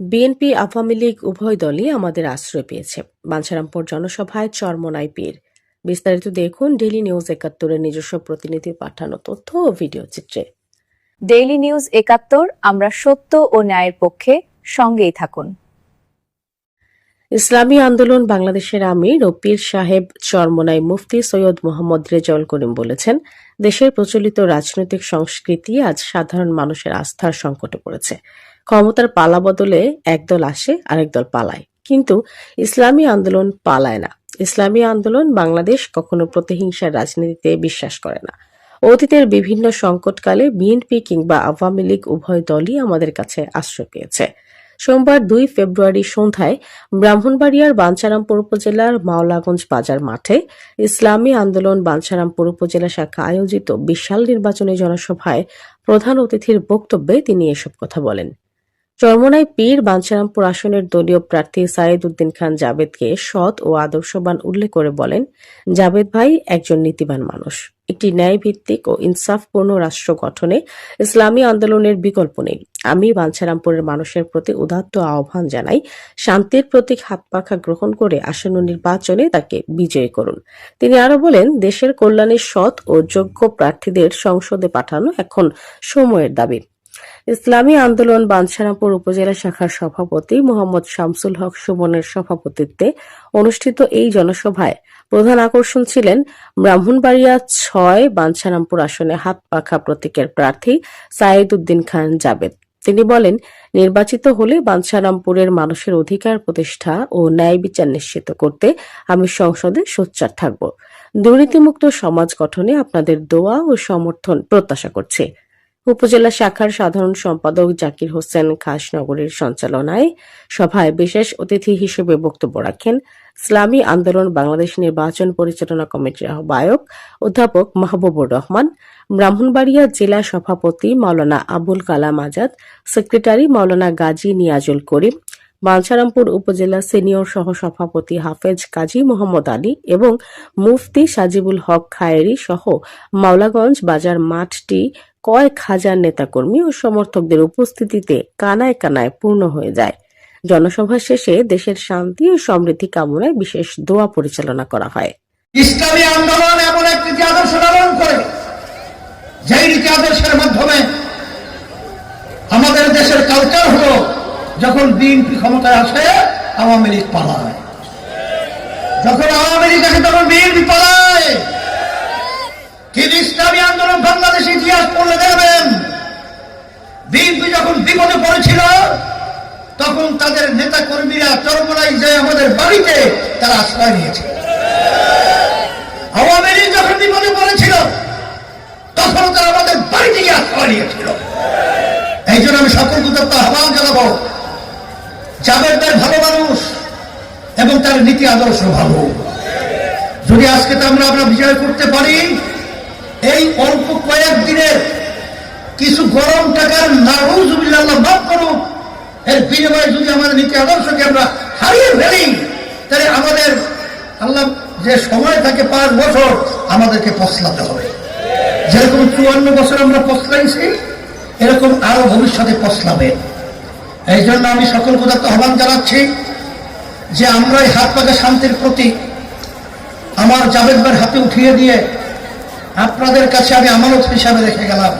BNP Awami League উভয় দলই আমাদের আশ্রয় পেয়েছে। বাঞ্ছারামপুর জনসভায় চরমনাই পীর বিস্তারিত দেখুন ডেইলি নিউজ একাত্তরের নিজস্ব প্রতিনিধি পাঠানো তথ্য ও ভিডিও চিত্রে। ডেইলি নিউজ একাত্তর আমরা সত্য ও ন্যায়ের পক্ষে সঙ্গেই থাকুন। ইসলামী আন্দোলন বাংলাদেশের আমির ও পীর সাহেব চরমনাই মুফতি সৈয়দ মোহাম্মদ রেজাউল করিম বলেছেন দেশের প্রচলিত রাজনৈতিক সংস্কৃতি আজ সাধারণ মানুষের আস্থার সংকটে পড়েছে। ক্ষমতার পালা বদলে একদল আসে, আরেক দল পালায়। কিন্তু ইসলামী আন্দোলন পালায় না। ইসলামী আন্দোলন বাংলাদেশ কখনো প্রতিহিংসার রাজনীতিতে বিশ্বাস করে না। অতীতের বিভিন্ন সংকটকালে বিএনপি কিংবা আওয়ামী লীগ উভয় দলই আমাদের কাছে আশ্রয় পেয়েছে। সোমবার দুই ফেব্রুয়ারি সন্ধ্যায় ব্রাহ্মণবাড়িয়ার বাঞ্ছারামপুর উপজেলার মাওলাগঞ্জ বাজার মাঠে ইসলামী আন্দোলন বাঞ্ছারামপুর উপজেলা শাখা আয়োজিত বিশাল নির্বাচনী জনসভায় প্রধান অতিথির বক্তব্যে তিনি এসব কথা বলেন। চরমনাই পীর বাঞ্ছারামপুর আসনের দলীয় প্রার্থী সাইদ উদ্দিন খান জাবেদকে সৎ ও আদর্শবান উল্লেখ করে বলেন, জাবেদ ভাই একজন নীতিবান মানুষ। একটি ন্যায়ভিত্তিক ও ইনসাফপূর্ণ রাষ্ট্র গঠনে ইসলামী আন্দোলনের বিকল্প নেই। আমি বাঞ্ছারামপুরের মানুষের প্রতি উদাত্ত আহ্বান জানাই, শান্তির প্রতীক হাত পাখা গ্রহণ করে আসন্ন নির্বাচনে তাকে বিজয়ী করুন। তিনি আরও বলেন, দেশের কল্যাণে সৎ ও যোগ্য প্রার্থীদের সংসদে পাঠানো এখন সময়ের দাবি। ইসলামী আন্দোলন বাঞ্ছারামপুর উপজেলা শাখার সভাপতি মোহাম্মদ শামসুল হক সুমনের সভাপতিত্বে অনুষ্ঠিত এই জনসভায় প্রধান আকর্ষণ ছিলেন ব্রাহ্মণবাড়িয়া ছয় বাঞ্ছারামপুর আসনে হাত পাখা প্রতীকের প্রার্থী সাইদ উদ্দিন খান জাবেদ। তিনি বলেন, নির্বাচিত হলে বাঞ্ছারামপুরের মানুষের অধিকার প্রতিষ্ঠা ও ন্যায় বিচার নিশ্চিত করতে আমি সংসদে সোচ্চার থাকব। দুর্নীতিমুক্ত সমাজ গঠনে আপনাদের দোয়া ও সমর্থন প্রত্যাশা করছি। উপজেলা শাখার সাধারণ সম্পাদক জাকির হোসেন খাসনগরের সঞ্চালনায় সভায় বিশেষ অতিথি হিসেবে বক্তব্য রাখেন ইসলামী আন্দোলন বাংলাদেশ নির্বাচন পরিচালনা কমিটির আহ্বায়ক অধ্যাপক মাহবুবুর রহমান, ব্রাহ্মণবাড়িয়া জেলা সভাপতি মাওলানা আবুল কালাম আজাদ, সেক্রেটারি মাওলানা গাজী নিয়াজুল করিম বাঞ্ছারামপুর উপজেলা সিনিয়র সহ সভাপতি হাফেজ কাজী মোহাম্মদ আলী এবং মুফতি সাজিবুল হক খায়েরি সহ মাওলাগঞ্জ বাজার মাঠটি কয়েক হাজার নেতাকর্মী ও সমর্থকদের উপস্থিতিতে কানায় কানায় পূর্ণ হয়ে যায়। জনসভা শেষে দেশের শান্তি ও সমৃদ্ধি কামনায় বিশেষ দোয়া পরিচালনা করা হয়। ইসলামী আন্দোলন এমন এক নীতি আদর্শ লালন করে যেই নীতি আদর্শের মাধ্যমে আমাদের দেশের কালচার হলো যখন বিএনপি ক্ষমতায় আসে, আওয়ামী লীগ পালায়। যখন আওয়ামী লীগ আসে, তখন বিএনপি পালায়। কিন্তু ইসলামী আন্দোলন বাংলাদেশ ইতিহাস পড়লে দেখবেন, বিএনপি যখন বিপদে পড়েছিল, তখন তাদের নেতা কর্মীরা চরমলাই যে আমাদের বাড়িতে তারা আশ্রয় নিয়েছে। আওয়ামী লীগ যখন বিপদে পড়েছিল তখন তারা আমাদের বাড়ি থেকে আশ্রয় নিয়েছিল। এই জন্য আমি সকল কুতত্ব আহ্বান জানাব জাবেদ ভাই ভালো মানুষ এবং তার নীতি আদর্শ ভালো। যদি আজকে তো আমরা আমরা বিজয় করতে পারি, এই অল্প কয়েক দিনের কিছু গরম টাকার নাউজুবিল্লাহ মাফ করুক, এর বিনিময়ে যদি আমাদের নীতি আদর্শকে আমরা হারিয়ে ফেলি, তাহলে আমাদের আল্লাহ যে সময় থাকে পাঁচ বছর, আমাদেরকে পছলাতে হবে। যেরকম চুয়ান্ন বছর আমরা পছলাইছি এরকম আরও ভবিষ্যতে পছলাবে এই জন্য আমি সকল পদার্থ আহ্বান জানাচ্ছি যে আমরা এই হাত পাকে শান্তির প্রতীক আমার জাবেদ ভাইয়ের হাতে উঠিয়ে দিয়ে আপনাদের কাছে আমি আমানত হিসাবে রেখে গেলাম।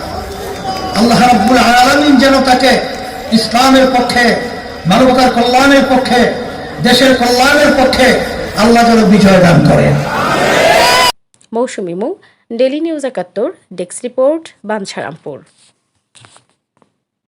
আল্লাহ রাব্বুল আলামিন যেন তাকে ইসলামের পক্ষে, মানবতার কল্যাণের পক্ষে, দেশের কল্যাণের পক্ষে আল্লাহ যেন বিজয় দান করেন। Mousumi Mung daily news Ekattor desk report, Bancharampur.